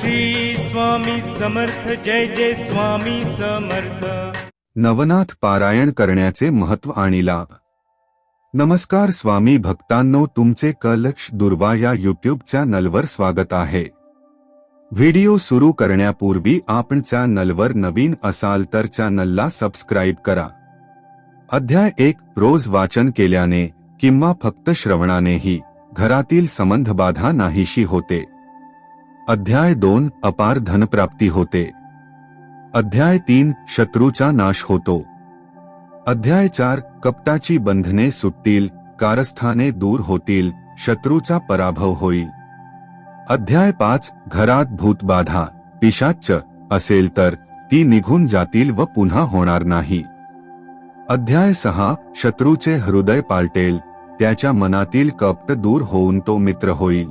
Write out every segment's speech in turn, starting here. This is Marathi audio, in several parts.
श्री स्वामी समर्थ जय जय स्वामी समर्थ. नवनाथ पारायण करण्याचे महत्त्व आणि लाभ. नमस्कार स्वामी भक्तांनो तुमचे कलक्ष दुर्वा या युट्यूब चॅनलवर स्वागत आहे. व्हिडिओ सुरू करण्यापूर्वी आपण चॅनलवर नवीन असाल तर चॅनलला सबस्क्राईब करा. अध्याय एक रोज वाचन केल्याने किंवा फक्त श्रवणानेही घरातील संबंधबाधा नाहीशी होते. अध्याय दोन अपार धनप्राप्ती होते. अध्याय तीन शत्रूचा नाश होतो. अध्याय चार कपटाची बंधने सुटतील कारस्थाने दूर होतील शत्रूचा पराभव होईल. अध्याय पाच घरात भूतबाधा पिशाच्च असेल तर ती निघून जातील व पुन्हा होणार नाही. अध्याय सहा शत्रूचे हृदय पालटेल त्याच्या मनातील कपट दूर होऊन तो मित्र होईल.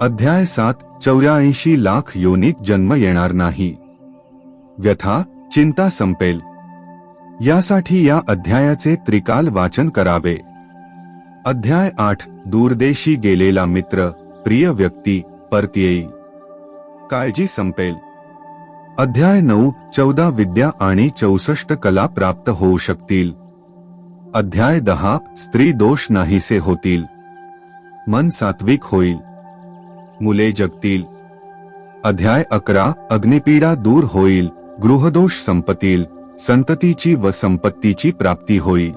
अध्याय सात चौऱ्याऐंशी लाख योनीत जन्म येणार नाही. व्यथा चिंता संपेल. यासाठी या अध्यायाचे त्रिकाल वाचन करावे. अध्याय आठ दूरदेशी गेलेला मित्र प्रिय व्यक्ती परत येईल काळजी संपेल. अध्याय नऊ चौदा विद्या आणि चौसष्ट कला प्राप्त होऊ शकतील. अध्याय दहा स्त्री दोष नाहीसे होतील. मन सात्विक होईल. मुले जगतील. अध्याय अकरा अग्निपीडा दूर होईल गृहदोष संपतील संततीची व संपत्तीची प्राप्ती होईल.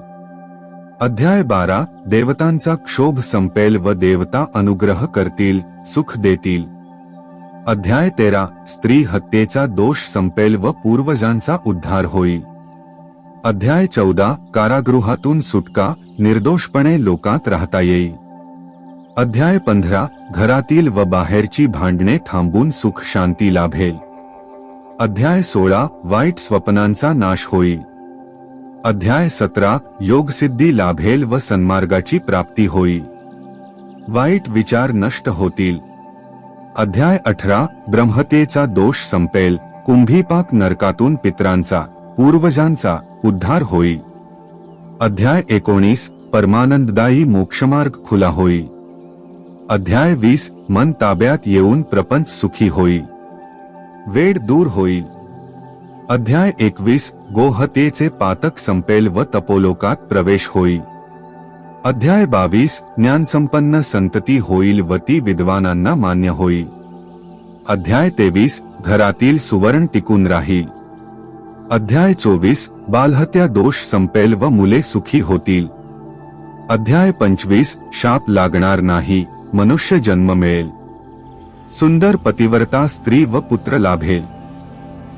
अध्याय बारा देवतांचा क्षोभ संपेल व देवता अनुग्रह करतील सुख देतील. अध्याय तेरा स्त्री हत्येचा दोष संपेल व पूर्वजांचा उद्धार होईल. अध्याय चौदा कारागृहातून सुटका निर्दोषपणे लोकात राहता येईल. अध्याय पंधरा घरातील व बाहेरची भांडणे थांबून सुख शांती लाभेल. अध्याय सोळा वाईट स्वप्नांचा नाश होईल. अध्याय सतरा योगसिद्धी लाभेल व सन्मार्गाची प्राप्ती होईल. वाईट विचार नष्ट होतील. अध्याय अठरा ब्रह्मतेचा दोष संपेल कुंभीपाक नरकातून पित्रांचा पूर्वजांचा उद्धार होईल. अध्याय एकोणीस परमानंददायी मोक्षमार्ग खुला होईल. अध्याय वीस मन ताब्यात येऊन प्रपंच सुखी होईल वेड दूर होईल अध्याय एकवीस गोहतेचे पातक संपेल व तपोलोकात प्रवेश होईल अध्याय बावीस ज्ञानसंपन्न संतती होईल व ती विद्वानांना मान्य होईल अध्याय तेवीस घरातील सुवर्ण टिकून राहील अध्याय चोवीस बालहत्या दोष संपेल व मुले सुखी होतील. अध्याय पंचवीस शाप लागणार नाही. मनुष्य जन्म मिळेल सुंदर पतिव्रता स्त्री व पुत्र लाभेल.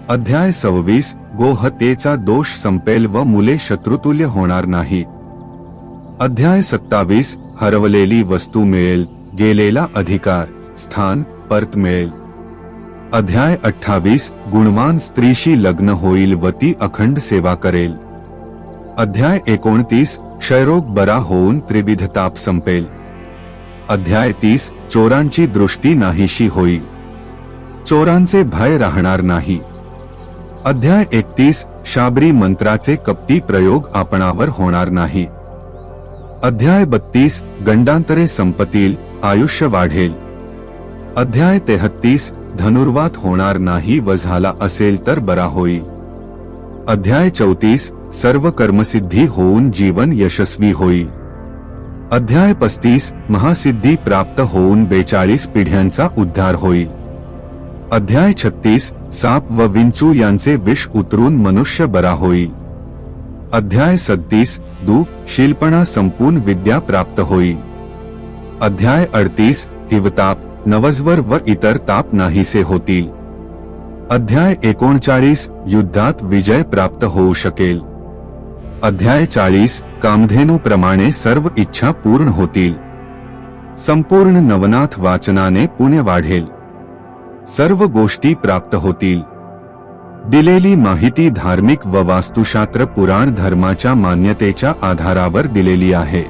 अध्याय सव्वीस गोहत्येचा दोष संपेल व मुले शत्रुतुल्य होणार नाहीत अध्याय सत्तावीस हरवलेली वस्तू मिळेल गेलेला अधिकार स्थान परत मिळेल अध्याय अठ्ठावीस गुणवान स्त्रीशी लग्न होईल व ती अखंड सेवा करेल. अध्याय एकोणतीस क्षयरोग बरा होऊन त्रिविध ताप संपेल. अध्याय तीस चोरांची दृष्टी नाहीशी होईल चोरांचे भय राहणार नाही. अध्याय एकतीस शाबरी मंत्राचे कपटी प्रयोग आपणावर होणार नाही. अध्याय बत्तीस गंडांतरे संपतील आयुष्य वाढेल. अध्याय तेहत्तीस धनुर्वात होणार नाही व झाला असेल तर बरा होईल अध्याय चौतीस सर्व कर्मसिद्धी होऊन जीवन यशस्वी होईल अध्याय पस्तीस महासिद्धी प्राप्त होऊन बेचाळीस पिढ्यांचा उद्धार होईल. अध्याय छत्तीस साप व विंचू यांचे विष उतरून मनुष्य बरा होईल. अध्याय सत्तीस दू शिल्पणा संपून विद्या प्राप्त होईल. अध्याय अडतीस हिवताप नवजवर व इतर ताप नाहीसे होतील. अध्याय एकोणचाळीस युद्धात विजय प्राप्त होऊ शकेल. अध्याय चाळीस कामधेनूप्रमाणे सर्व इच्छा पूर्ण होतील. संपूर्ण नवनाथ वाचनाने पुण्य वाढेल. सर्व गोष्टी प्राप्त होतील. दिलेली माहिती धार्मिक व वास्तुशास्त्र पुराण धर्माच्या मान्यतेच्या आधारावर दिलेली आहे.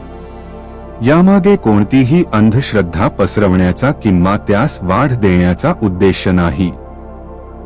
यामागे कोणतीही अंधश्रद्धा पसरवण्याचा किंवा त्यास वाढ देण्याचा उद्देश नाही.